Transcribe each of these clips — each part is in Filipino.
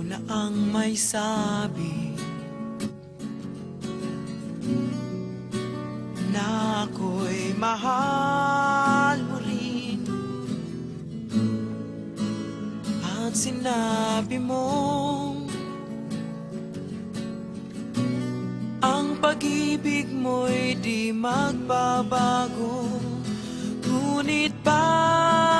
Ikaw na ang may sabi. Na ako'y mahal mo rin. At sinabi mong Ang pag-ibig mo'y di magbabago. Ngunit bakit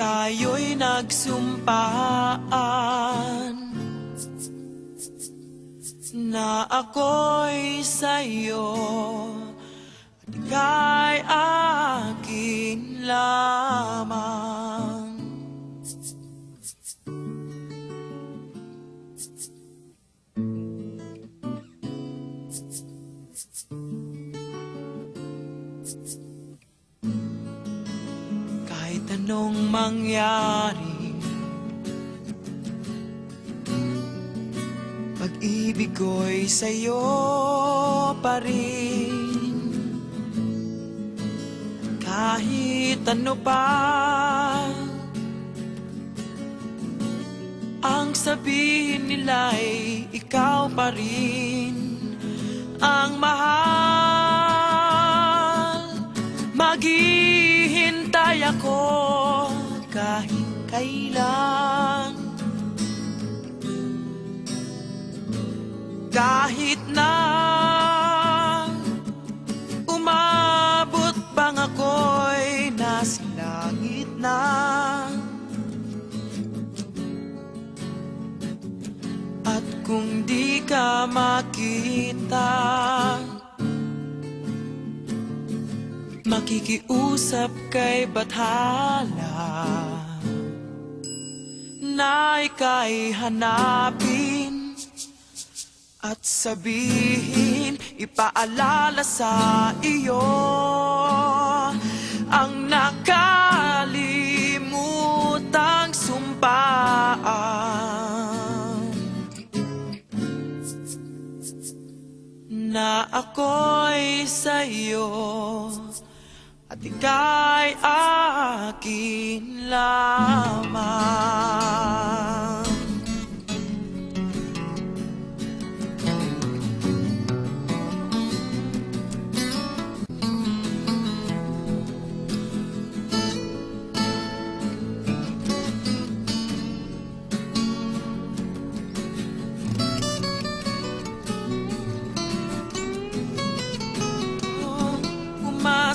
Tayo'y nagsumpaan. Na ako'y sa'yo At ika'y akin lamang Kahit anong mangyari? Pag-ibig ko'y sa'yo pa rin. Kahit ano pa Ang sabihin nila'y ikaw pa rin. Ang mahal Maghihintay kahit kailan. Kahit na umabot pang ako'y nasa langit na At kung di ka makita Makikiusap kay Bathala Na ika'y hanapin At sabihin Ipaalala sa iyo Ang nakalimutang sumpaan Na ako'y sa'yo at ika'y akin lamang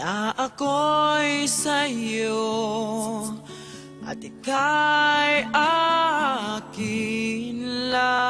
Na ako'y sa'yo At ika'y akin lamang